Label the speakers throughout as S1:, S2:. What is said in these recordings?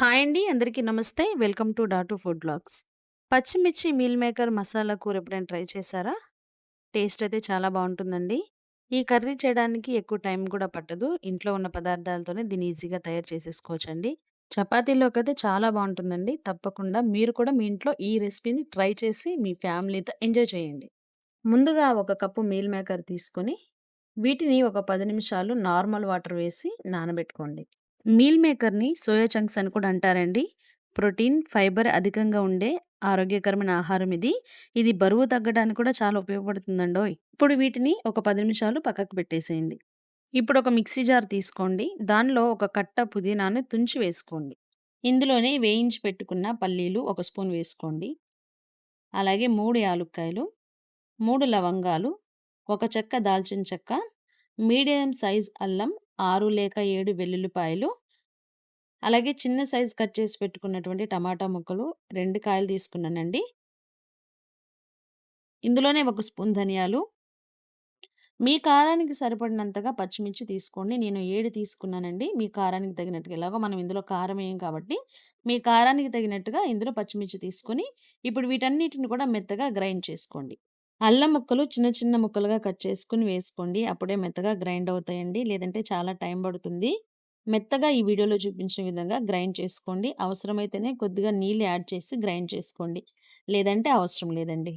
S1: Hi అండి. అందరికీ నమస్తే. Welcome to Dhatu food blogs పచ్చిమిర్చి మీల్ మేకర్ మసాలా కూర ఎప్పుడైనా ట్రై చేశారా? టేస్ట్ అయితే చాలా బాగుంటుందండి ఈ కర్రీ చేయడానికి ఎక్కువ టైం కూడా పట్టదు. ఇంట్లో ఉన్న పదార్థాలతోనే దీన్ని ఈజీగా తయారు చేసేసుకోవచ్చండి. అయితే చాలా బాగుంటుందండి తప్పకుండా మీరు కూడా మీ ఇంట్లో ఈ రెసిపీని ట్రై చేసి మీ ఫ్యామిలీతో ఎంజాయ్ చేయండి. ముందుగా ఒక కప్పు మీల్ మేకర్ తీసుకొని, వీటిని ఒక పది నిమిషాలు నార్మల్ వాటర్ వేసి నానబెట్టుకోండి. మీల్ మేకర్‌ని సోయా చంక్స్ అని కూడా అంటారండి. ప్రోటీన్, ఫైబర్ అధికంగా ఉండే ఆరోగ్యకరమైన ఆహారం ఇది. ఇది బరువు తగ్గడానికి కూడా చాలా ఉపయోగపడుతుందండోయ్! ఇప్పుడు వీటిని ఒక పది నిమిషాలు పక్కకు పెట్టేసేయండి. ఇప్పుడు ఒక మిక్సీ జార్ తీసుకోండి. దానిలో ఒక కట్ట పుదీనాను తుంచి వేసుకోండి. ఇందులోనే వేయించి పెట్టుకున్న పల్లీలు ఒక స్పూన్ వేసుకోండి. అలాగే మూడు యాలుక్కాయలు, మూడు లవంగాలు, ఒక చెక్క దాల్చిన చెక్క, మీడియం సైజ్ అల్లం, ఆరు లేక ఏడు వెల్లుల్లిపాయలు, అలాగే చిన్న సైజ్ కట్ చేసి పెట్టుకున్నటువంటి టమాటా ముక్కలు రెండు కాయలు తీసుకున్నానండి. ఇందులోనే ఒక స్పూన్ ధనియాలు. మీ కారానికి సరిపడినంతగా పచ్చిమిర్చి తీసుకోండి. నేను ఏడు తీసుకున్నానండి. మీ కారానికి తగినట్టుగా. ఎలాగో మనం ఇందులో కారం వేయం కాబట్టి, మీ కారానికి తగినట్టుగా ఇందులో పచ్చిమిర్చి తీసుకొని, ఇప్పుడు వీటన్నిటిని కూడా మెత్తగా గ్రైండ్ చేసుకోండి. అల్లం ముక్కలు చిన్న చిన్న ముక్కలుగా కట్ చేసుకుని వేసుకోండి. అప్పుడే మెత్తగా గ్రైండ్ అవుతాయండి. లేదంటే చాలా టైం పడుతుంది. మెత్తగా ఈ వీడియోలో చూపించిన విధంగా గ్రైండ్ చేసుకోండి. అవసరమైతేనే కొద్దిగా నీళ్ళు యాడ్ చేసి గ్రైండ్ చేసుకోండి. లేదంటే అవసరం లేదండి.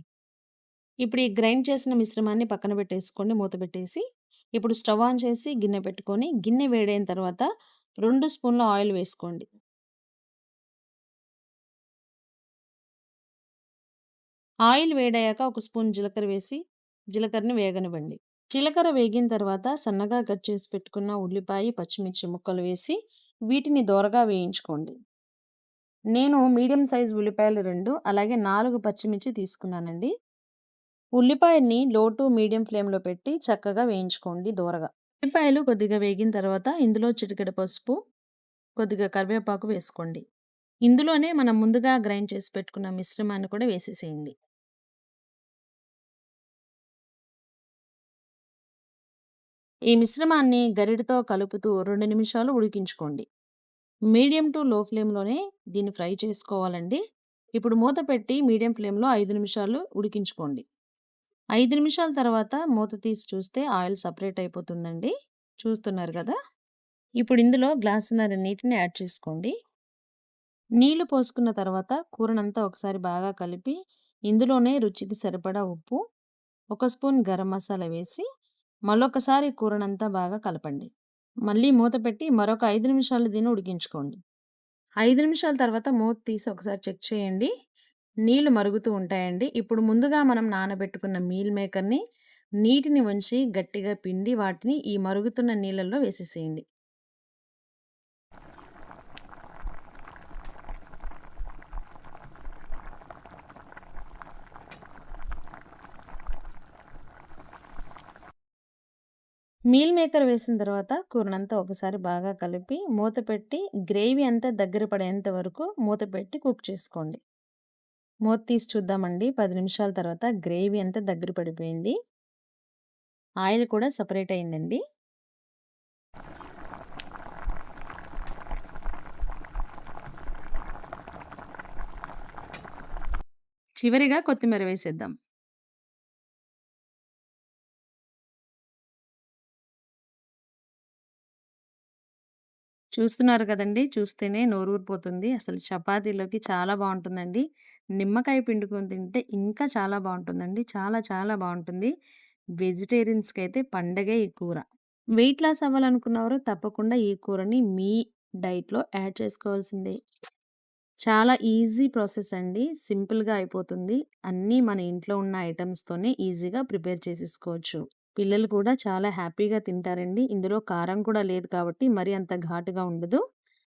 S1: ఇప్పుడు ఈ గ్రైండ్ చేసిన మిశ్రమాన్ని పక్కన పెట్టేసుకోండి మూత పెట్టేసి. ఇప్పుడు స్టవ్ ఆన్ చేసి గిన్నె పెట్టుకొని, గిన్నె వేడైన తర్వాత రెండు స్పూన్ల ఆయిల్ వేసుకోండి. ఆయిల్ వేడయ్యాక ఒక స్పూన్ జీలకర్ర వేసి, జీలకర్రని వేగనివ్వండి. జీలకర్ర వేగిన తర్వాత సన్నగా కట్ చేసి పెట్టుకున్న ఉల్లిపాయ, పచ్చిమిర్చి ముక్కలు వేసి, వీటిని దోరగా వేయించుకోండి. నేను మీడియం సైజ్ ఉల్లిపాయలు రెండు అలాగే నాలుగు పచ్చిమిర్చి తీసుకున్నానండి. ఉల్లిపాయని లో టు మీడియం ఫ్లేమ్‌లో పెట్టి చక్కగా వేయించుకోండి దోరగా. ఉల్లిపాయలు కొద్దిగా వేగిన తర్వాత ఇందులో చిటికెడ పసుపు, కొద్దిగా కరివేపాకు వేసుకోండి. ఇందులోనే మనం ముందుగా గ్రైండ్ చేసి పెట్టుకున్న మిశ్రమాన్ని కూడా వేసేసేయండి. ఈ మిశ్రమాన్ని గరిటతో కలుపుతూ రెండు నిమిషాలు ఉడికించుకోండి. మీడియం టు లో ఫ్లేమ్‌లోనే దీన్ని ఫ్రై చేసుకోవాలండి. ఇప్పుడు మూత పెట్టి మీడియం ఫ్లేమ్‌లో ఐదు నిమిషాలు ఉడికించుకోండి. ఐదు నిమిషాల తర్వాత మూత తీసి చూస్తే ఆయిల్ సపరేట్ అయిపోతుందండి. చూస్తున్నారు కదా! ఇప్పుడు ఇందులో గ్లాసున్నర నీటిని యాడ్ చేసుకోండి. నీళ్ళు పోసుకున్న తర్వాత కూరనంతా ఒకసారి బాగా కలిపి, ఇందులోనే రుచికి సరిపడా ఉప్పు, ఒక స్పూన్ గరం మసాలా వేసి, మరొకసారి కూరనంతా బాగా కలపండి. మళ్ళీ మూత పెట్టి మరొక ఐదు నిమిషాలు దీన్ని ఉడికించుకోండి. ఐదు నిమిషాల తర్వాత మూత తీసి ఒకసారి చెక్ చేయండి. నీళ్ళు మరుగుతూ ఉంటాయండి. ఇప్పుడు ముందుగా మనం నానబెట్టుకున్న మీల్ మేకర్‌ని నీటిని ఉంచి గట్టిగా పిండి వాటిని ఈ మరుగుతున్న నీళ్ళల్లో వేసేసేయండి. మీల్ మేకర్ వేసిన తర్వాత కూరనంతా ఒకసారి బాగా కలిపి, మూత పెట్టి గ్రేవీ అంతా దగ్గర పడేంత వరకు మూత పెట్టి కుక్ చేసుకోండి. మూత తీసి చూద్దామండి. పది నిమిషాల తర్వాత గ్రేవీ అంతా దగ్గర పడిపోయింది. ఆయిల్ కూడా సపరేట్ అయిందండి. చివరిగా కొత్తిమీర వేసేద్దాం. చూస్తున్నారు కదండి చూస్తేనే నోరూరిపోతుంది. అసలు చపాతీలోకి చాలా బాగుంటుందండి నిమ్మకాయ పిండుకొని తింటే ఇంకా చాలా బాగుంటుందండి చాలా చాలా బాగుంటుంది వెజిటేరియన్స్కి అయితే పండగే ఈ కూర. వెయిట్ లాస్ అవ్వాలనుకున్నవారు తప్పకుండా ఈ కూరని మీ డైట్‌లో యాడ్ చేసుకోవాల్సిందే. చాలా ఈజీ ప్రాసెస్ అండి. సింపుల్‌గా అయిపోతుంది. అన్నీ మన ఇంట్లో ఉన్న ఐటమ్స్తోనే ఈజీగా ప్రిపేర్ చేసేసుకోవచ్చు. పిల్లలు కూడా చాలా హ్యాపీగా తింటారండి. ఇందులో కారం కూడా లేదు కాబట్టి మరీ అంత ఘాటుగా ఉండదు.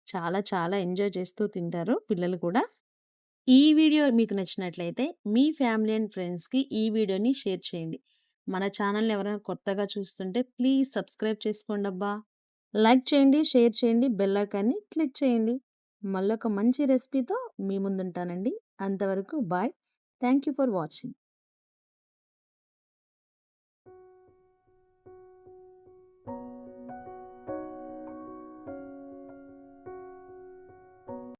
S1: చాలా చాలా ఎంజాయ్ చేస్తూ తింటారు పిల్లలు కూడా. ఈ వీడియో మీకు నచ్చినట్లయితే మీ ఫ్యామిలీ అండ్ ఫ్రెండ్స్‌కి ఈ వీడియోని షేర్ చేయండి. మన ఛానల్‌ని ఎవరైనా కొత్తగా చూస్తుంటే ప్లీజ్ సబ్స్క్రైబ్ చేసుకోండి అబ్బా లైక్ చేయండి, షేర్ చేయండి, బెల్ ఐకాన్‌ని క్లిక్ చేయండి. మళ్ళొక మంచి రెసిపీతో మీ ముందుంటానండి. అంతవరకు bye. Thank you for watching.